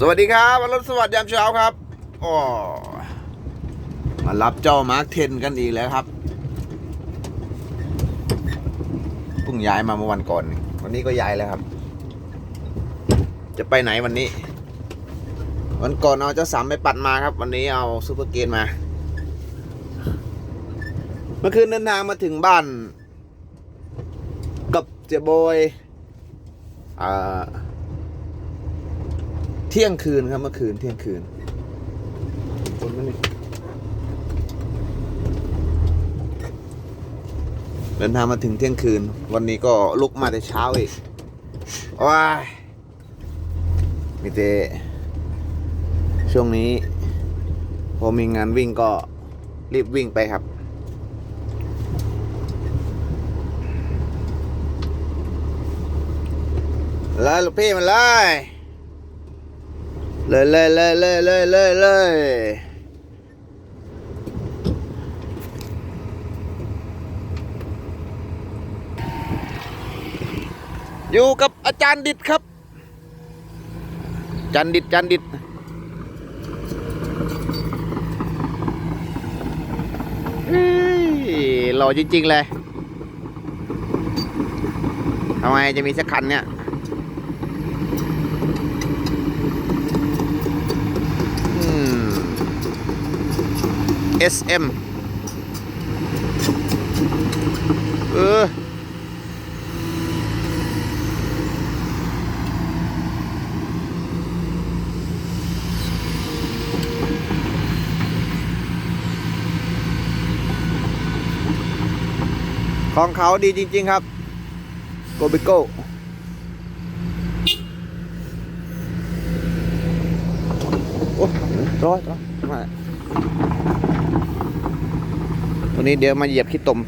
สวัสดีครับวันรถสวัสดียามเช้าครับอ๋อมารับเจ้ามาร์คเทนกันอีกแล้วครับเพิ่งย้ายมาเมื่อวันก่อน วันนี้ก็ย้ายแล้วครับ จะไปไหนวันนี้ วันก่อนเอาเจ้าสามไปปัดมาครับ วันนี้เอาซูเปอร์เกนมา เมื่อคืนเดินทางมาถึงบ้าน กับเจยบอยอ่า ที่ยงคืนครับเมื่อคืนเที่ยงคืนคนนี่เดินทางมาถึงเที่ยงคืน วันนี้ก็ลุกมาแต่เช้าอีกว้ายมีแต่ช่วงนี้พอมีงานวิ่งก็รีบวิ่งไปครับเลยลูกพี่มาเลย เลยเลยเลยเลยเลยเลยเลยอยู่กับอาจารย์ดิดครับอาจารย์ดิดอาจารย์ดิดเฮ้ยหล่อจริง ๆ เลยทำไมจะมีสักคันเนี่ย SM เออของเขาดีจริง ๆ ครับ โกบิโก้โอ้ร้อยร้อยมา ตัวนี้เดี๋ยวมาเหยียบขี้ตม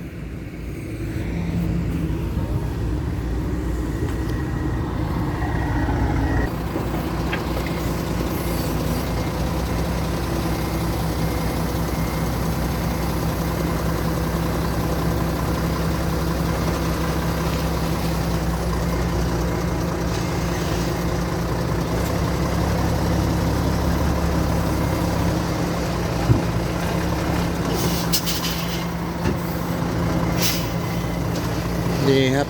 นี่ครับ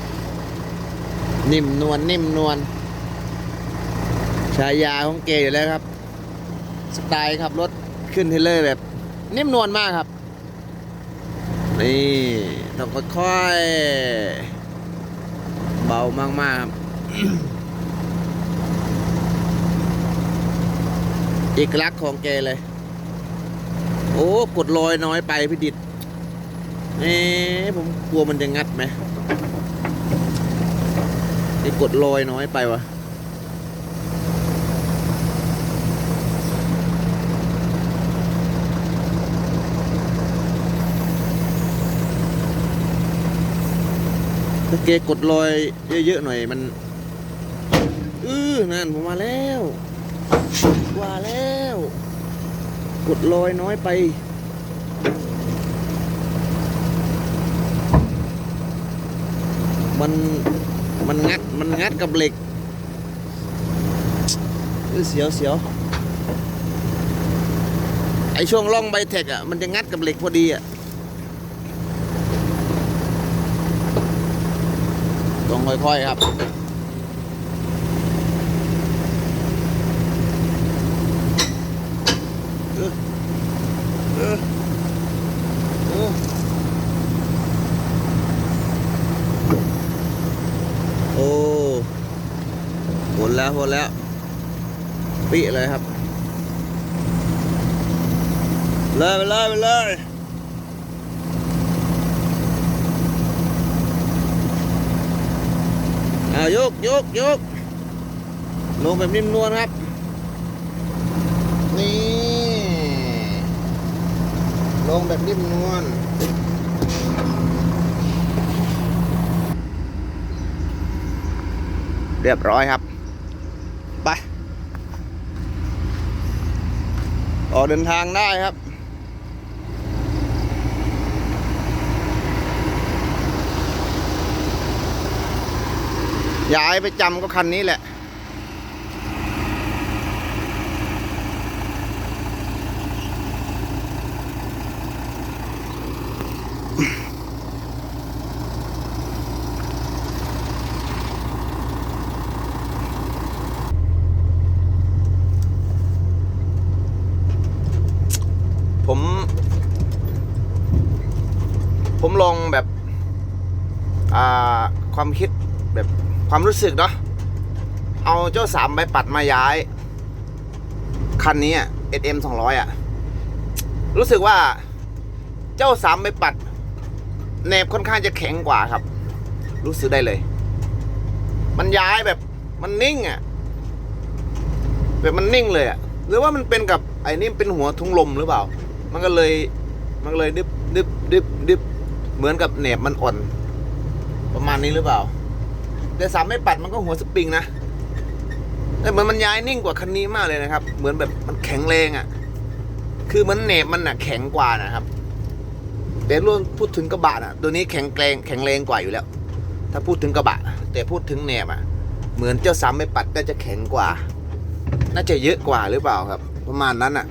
นิ่มนวลนิ่มนวลฉายาของเกอยู่แล้วครับ สไตล์ขับรถขึ้นเทเลอร์แบบ นิ่มนวลมากครับ นี่ต้องค่อยๆเบามากๆครับเอกลักษณ์ของแกเลย โอ้ กดลอยน้อยไปพี่ดิดเอ๊ผมกลัวมันจะงัดไหม นี่กดลอยน้อยไปวะถ้าเกกดลอยเยอะๆหน่อยมันอื้อนั่นผมมาแล้วว่าแล้ว กดลอยน้อยไป มันมันงัดมันงัดกับเหล็กเสียวเสียวไอช่วงล่องใบเทคอะมันจะงัดกับเหล็กพอดีอะต้องค่อยๆครับ เออเออเออ โอ้ หมดแล้วหมดแล้ว ปิเลยครับ เลยไปเลยไปเลยเอายกยกยกลงแบบนิ่มนวลครับ นี่ ลงแบบนิ่มนวลเรียบร้อยครับ ไป ออกเดินทางได้ครับ ย้ายไปจำก็คันนี้แหละ ผมลองแบบ อ่า ความคิดแบบความรู้สึกเนาะเอาเจ้าสามใบปัดมาย้าย คันนี้อะ SM 200 อะ รู้สึกว่าเจ้าสามใบปัดแหนบค่อนข้างจะแข็งกว่าครับ รู้สึกได้เลย มันย้ายแบบมันนิ่งอะ แบบมันนิ่งเลยอะ หรือว่ามันเป็นกับไอ้นี่เป็นหัวทุงลมหรือเปล่า มันก็เลย มันก็เลยดึบดึบดึบดึบเหมือนกับแหนบมันอ่อน ประมาณนี้หรือเปล่า แต่สามไม่ปัดมันก็หัวสปริงนะ แต่เหมือนมันย้ายนิ่งกว่าคันนี้มากเลยนะครับ เหมือนแบบมันแข็งแรงอะ คือมันแหนบมันอะแข็งกว่านะครับ แต่รวมพูดถึงกระบะน่ะตัวนี้แข็งแรงแข็งแรงกว่าอยู่แล้ว ถ้าพูดถึงกระบะ แต่พูดถึงแหนบอะ เหมือนเจ้าสามไม่ปัดก็จะแข็งกว่า น่าจะเยอะกว่าหรือเปล่าครับ ประมาณนั้นอะ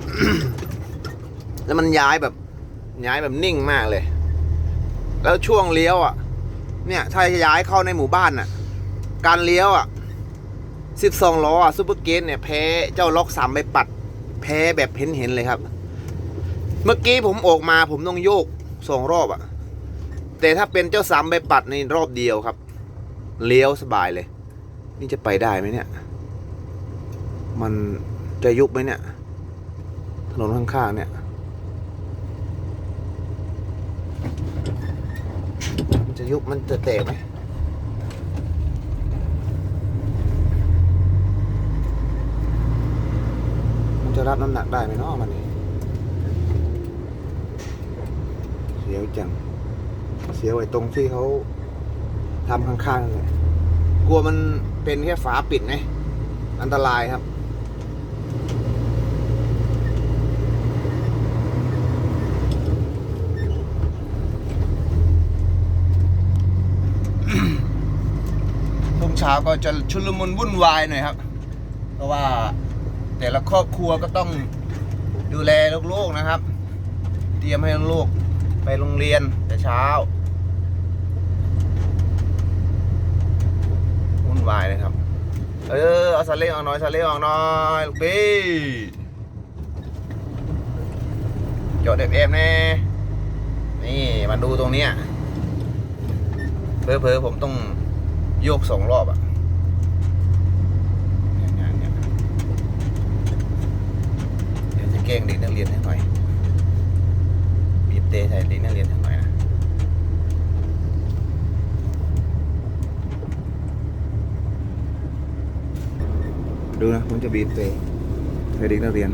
แล้วมันย้ายแบบย้ายแบบนิ่งมากเลย แล้วช่วงเลี้ยวอะ เนี่ยถ้าย้ายเข้าในหมู่บ้านน่ะ การเลี้ยวอะสิบสองล้ออะซูเปอร์เกตเนี่ยแพ้เจ้าล็อกสามไปปัด แพ้แบบเห็นเห็นเลยครับ เมื่อกี้ผมออกมาผมต้องโยกสองรอบอะ แต่ถ้าเป็นเจ้าสามใบปัดในรอบเดียวครับ เลี้ยวสบายเลย นี่จะไปได้ไหมเนี่ย มันจะยุบไหมเนี่ย ถนนข้างๆเนี่ย มันจะ ยุมันจะแตกไหมมันจะรับน้ำหนักได้ไหมเนาะมันนี่เสียวจัง เสียวไอ้ตรงที่เขาทำข้างๆเลยกลัวมันเป็นแค่ฝาปิดไงอันตรายครับ วงเช้าก็จะชุลมุนวุ่นวายหน่อยครับ เพราะว่าแต่ละครอบครัวก็ต้องดูแลลูกๆนะครับ เตรียมให้ลูกไปโรงเรียนแต่เช้าวุ่นวายเลยครับ เออเอาสาเล้งออกหน่อยสาเล้งออกหน่อยลูกพี่จอดเอฟเอฟแน่นี่มาดูตรงเนี้ยเพอเพอๆผมต้อง โยกสองรอบอะเนี่ยเนี่ยเนี่ยเดี๋ยวจะแกล้งเด็กนักเรียนให้หน่อยบีบเตะใส่เด็กนักเรียนให้หน่อยนะดูนะผมจะบีบเตะให้เด็กนักเรียน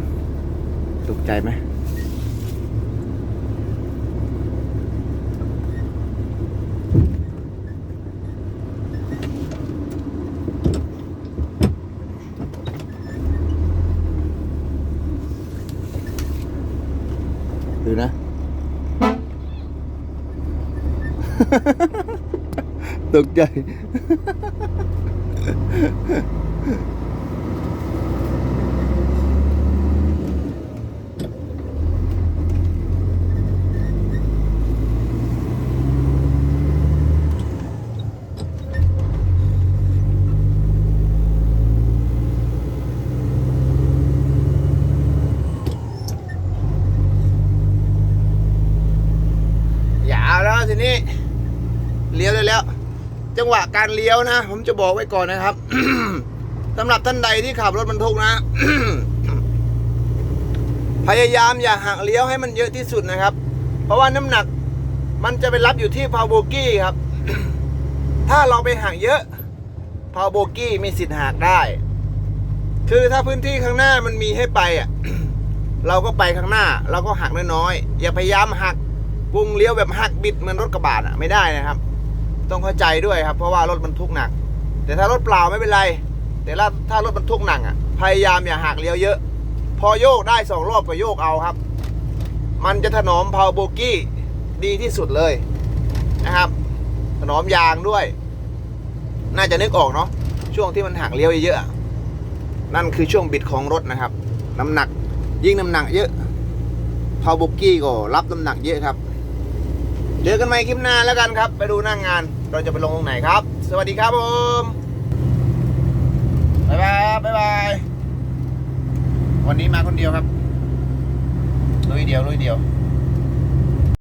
ตกใจไหมดูนะ ตกใจยาวแล้วทีนี้ เลี้ยวได้แล้ว จังหวะการเลี้ยวนะ ผมจะบอกไว้ก่อนนะครับสำหรับท่านใดที่ขับรถบรรทุกนะ พยายามอย่าหักเลี้ยวให้มันเยอะที่สุดนะครับ เพราะว่าน้ำหนักมันจะไปรับอยู่ที่พาวโบกี้ครับ ถ้าเราไปหักเยอะพาวโบกี้มีสิทธิ์หักได้ คือถ้าพื้นที่ข้างหน้ามันมีให้ไปอะ เราก็ไปข้างหน้า เราก็หักน้อยๆอย่าพยายามหักวงเลี้ยวแบบหักบิดเหมือนรถกระบะอะไม่ได้นะครับ ต้องเข้าใจด้วยครับ เพราะว่ารถบรรทุกหนัก แต่ถ้ารถเปล่าไม่เป็นไร แต่ถ้ารถบรรทุกหนักอะพยายามอย่าหักเลี้ยวเยอะ พอโยกได้สองรอบก็โยกเอาครับ มันจะถนอมพาวโบกี้ดีที่สุดเลยนะครับ ถนอมยางด้วย น่าจะนึกออกเนาะช่วงที่มันหักเลี้ยวเยอะๆอะนั่นคือช่วงบิดของรถนะครับ น้ำหนักยิ่งน้ำหนักเยอะพาวโบกี้ก็รับน้ำหนักเยอะครับ เจอกันใหม่คลิปหน้าแล้วกันครับ ไปดูหน้างงานเราจะไปลงตรงไหนครับ สวัสดีครับผมบ๊ายบายบ๊ายบายวันนี้มาคนเดียวครับลุยเดียวลุยเดียว